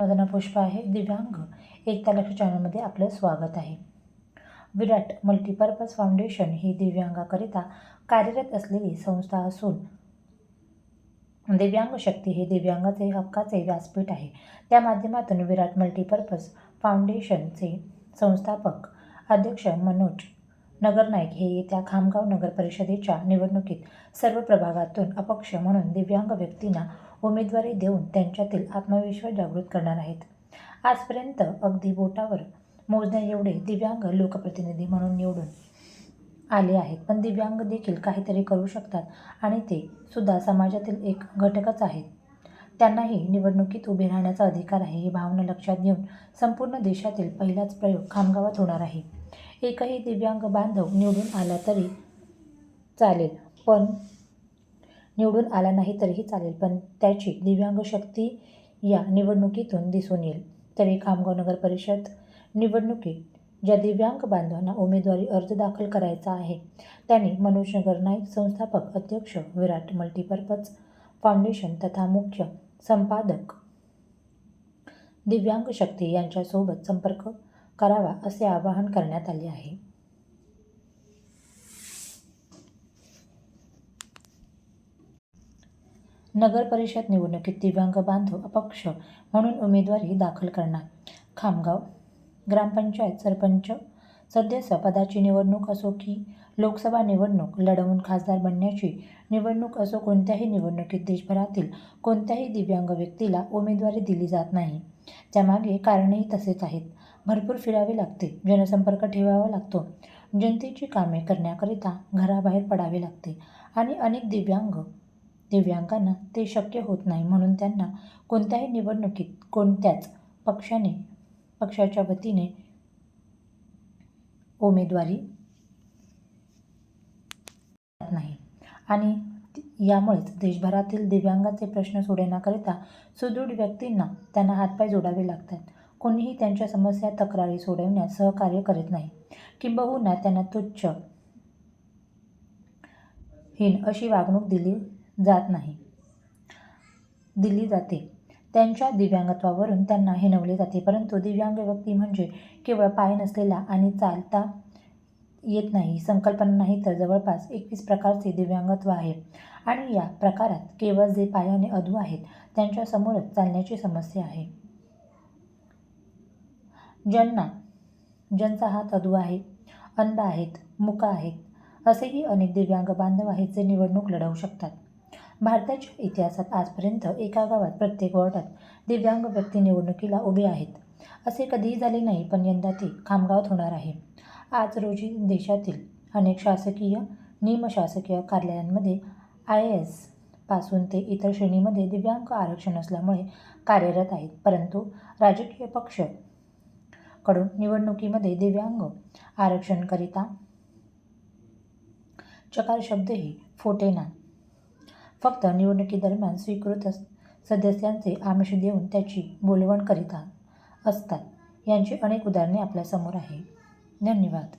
वदना पुष्प आहे. दिव्यांग. एकता लक्ष चॅनलमध्ये आपलं स्वागत आहे. विराट मल्टीपर्पज फाउंडेशन ही दिव्यांगाकरिता कार्यरत असलेली संस्था असून दिव्यांग शक्ती हे दिव्यांगाचे हक्काचे व्यासपीठ आहे. त्या माध्यमातून विराट मल्टीपर्पज फाउंडेशनचे संस्थापक अध्यक्ष मनोज नगरनायक हे येत्या खामगाव नगर परिषदेच्या निवडणुकीत सर्व प्रभागातून अपक्ष म्हणून दिव्यांग व्यक्तींना उमेदवारी देऊन त्यांच्यातील आत्मविश्वास जागृत करणार आहेत. आजपर्यंत अगदी बोटावर मोजण्या एवढे दिव्यांग लोकप्रतिनिधी म्हणून निवडून आले आहेत. पण दिव्यांग देखील काहीतरी करू शकतात आणि ते सुद्धा समाजातील एक घटकच आहेत. त्यांनाही निवडणुकीत उभे राहण्याचा अधिकार आहे ही भावना लक्षात घेऊन संपूर्ण देशातील पहिलाच प्रयोग खामगावात होणार आहे. एकही दिव्यांग बांधव निवडून आला तरी चालेल. पण निवडून आला नाही तरीही चालेल. पण त्याची दिव्यांग शक्ती या निवडणुकीतून दिसून येईल. तरी खामगाव नगर परिषद निवडणुकीत ज्या दिव्यांग बांधवांना उमेदवारी अर्ज दाखल करायचा आहे त्यांनी मनोजनगर नाईक संस्थापक अध्यक्ष विराट मल्टीपर्पज फाउंडेशन तथा मुख्य संपादक दिव्यांग शक्ती यांच्यासोबत संपर्क करावा असे आवाहन करण्यात आले आहे. नगर परिषद निवडणुकीत दिव्यांग बांधव अपक्ष म्हणून उमेदवारी दाखल करणार. खामगाव ग्रामपंचायत सरपंच सदस्य पदाची निवडणूक असो की लोकसभा निवडणूक लढवून खासदार बनण्याची निवडणूक असो कोणत्याही निवडणुकीत देशभरातील कोणत्याही दिव्यांग व्यक्तीला उमेदवारी दिली जात नाही. त्यामागे कारणेही तसेच आहेत. भरपूर फिरावे लागते. जनसंपर्क ठेवावा लागतो. जनतेची कामे करण्याकरिता घराबाहेर पडावे लागते. आणि अनेक दिव्यांग दिव्यांगांना ते शक्य होत नाही म्हणून त्यांना कोणत्याही निवडणुकीत कोणत्याच पक्षाने पक्षाच्या वतीने उमेदवारी नाही. आणि यामुळेच देशभरातील दिव्यांगाचे प्रश्न सोडवण्याकरिता सुदृढ व्यक्तींना त्यांना हातपाय जोडावे लागतात. कोणीही त्यांच्या समस्या तक्रारी सोडवण्यास सहकार्य करीत नाही. किंबहुना त्यांना तुच्छ हीन अशी वागणूक दिली जात नाही. दिली जाते. त्यांच्या दिव्यांगत्वावरून त्यांना हिणवले जाते. परंतु दिव्यांग व्यक्ती म्हणजे केवळ पाय नसलेला आणि चालता येत नाही संकल्पना नाही तर जवळपास एकवीस प्रकारचे दिव्यांगत्व आहे. आणि या प्रकारात केवळ जे पायाने अधू आहेत त्यांच्यासमोरच चालण्याची समस्या आहे. ज्यांना ज्यांचा हात अधू आहे अंध आहेत मुका आहेत असेही अनेक दिव्यांग बांधव आहेत जे निवडणूक लढवू शकतात. भारताच्या इतिहासात आजपर्यंत एका गावात प्रत्येक वॉर्डात दिव्यांग व्यक्ती निवडणुकीला उभे आहेत. असे कधीही झाले नाही पण यंदा ते खामगावात होणार आहे. आज रोजी देशातील अनेक शासकीय निमशासकीय कार्यालयांमध्ये आय ए एसपासून ते इतर श्रेणीमध्ये दिव्यांग आरक्षण असल्यामुळे कार्यरत आहेत. परंतु राजकीय पक्षकडून निवडणुकीमध्ये दिव्यांग आरक्षणकरिता चकार शब्दही फोटेना फक्त निवडणुकीदरम्यान स्वीकृत सदस्यांचे आमिष देऊन त्याची बोलवण करीत असतात. यांची अनेक उदाहरणे आपल्यासमोर आहे. धन्यवाद.